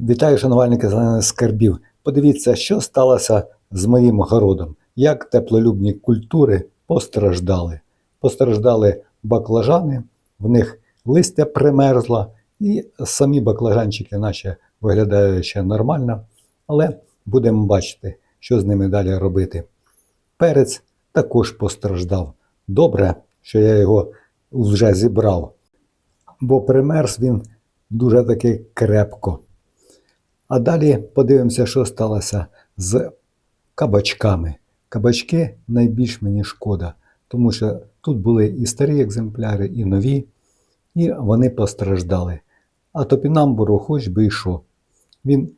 Вітаю, шанувальники зелених скарбів. Подивіться, що сталося з моїм городом. Як теплолюбні культури постраждали. Постраждали баклажани, в них листя примерзло, і самі баклажанчики наче виглядають ще нормально. Але будемо бачити, що з ними далі робити. Перець також постраждав. Добре, що я його вже зібрав, бо примерз він дуже таки крепко. А далі подивимося, що сталося з кабачками. Кабачки найбільш мені шкода, тому що тут були і старі екземпляри, і нові, і вони постраждали. А топінамбуру хоч би й що. Він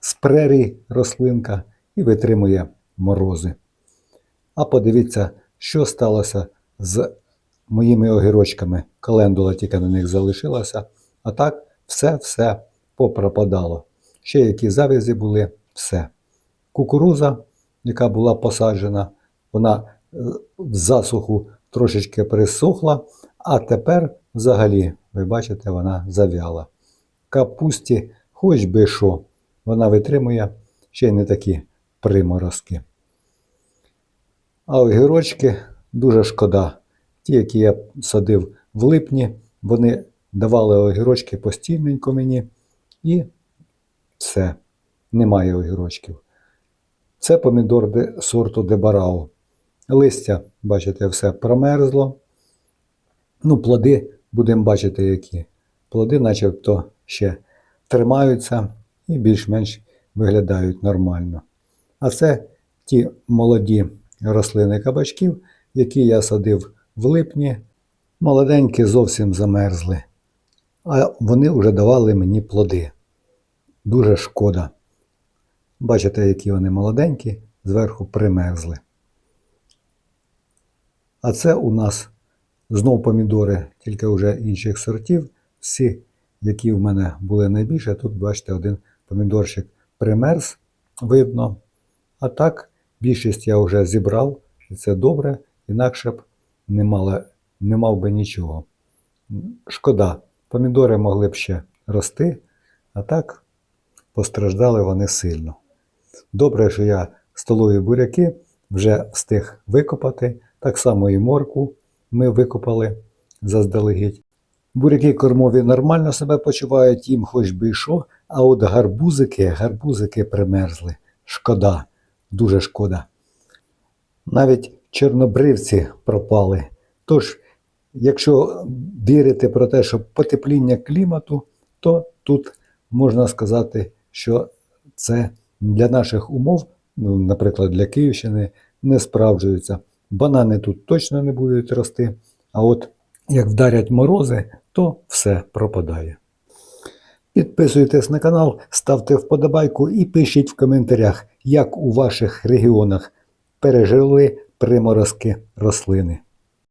з прерій рослинка і витримує морози. А подивіться, що сталося з моїми огірочками. Календула тільки на них залишилася, а так все-все попропадало. Ще які завязі були, все. Кукуруза, яка була посаджена, вона е, в засуху трошечки присохла, а тепер взагалі, ви бачите, вона завяла. Капусті, хоч би що, вона витримує ще й не такі приморозки. А огірочки дуже шкода. Ті, які я садив в липні, вони давали огірочки постійненько мені і все, немає огірочків. Це помідор де, сорту Дебарао. Листя, бачите, все промерзло. Ну, плоди будемо бачити, які. Плоди, начебто, ще тримаються і більш-менш виглядають нормально. А це ті молоді рослини кабачків, які я садив в липні. Молоденькі зовсім замерзли. А вони вже давали мені плоди. Дуже шкода. Бачите, які вони молоденькі, зверху примерзли. А це у нас знов помідори, тільки вже інших сортів. Всі, які в мене були найбільше, тут бачите, один помідорчик примерз, видно. А так, більшість я вже зібрав, і це добре, інакше б не, мало, не мав би нічого. Шкода, помідори могли б ще рости, а так постраждали вони сильно. Добре, що я столові буряки вже встиг викопати, так само і морку ми викопали заздалегідь. Буряки кормові нормально себе почувають, їм хоч би що, а от гарбузики, гарбузики примерзли. Шкода, дуже шкода. Навіть чорнобривці пропали. Тож, якщо вірити про те, що потепління клімату, то тут можна сказати, що це для наших умов, ну, наприклад, для Київщини, не справджується. Банани тут точно не будуть рости, а от як вдарять морози, то все пропадає. Підписуйтесь на канал, ставте вподобайку і пишіть в коментарях, як у ваших регіонах пережили приморозки рослини.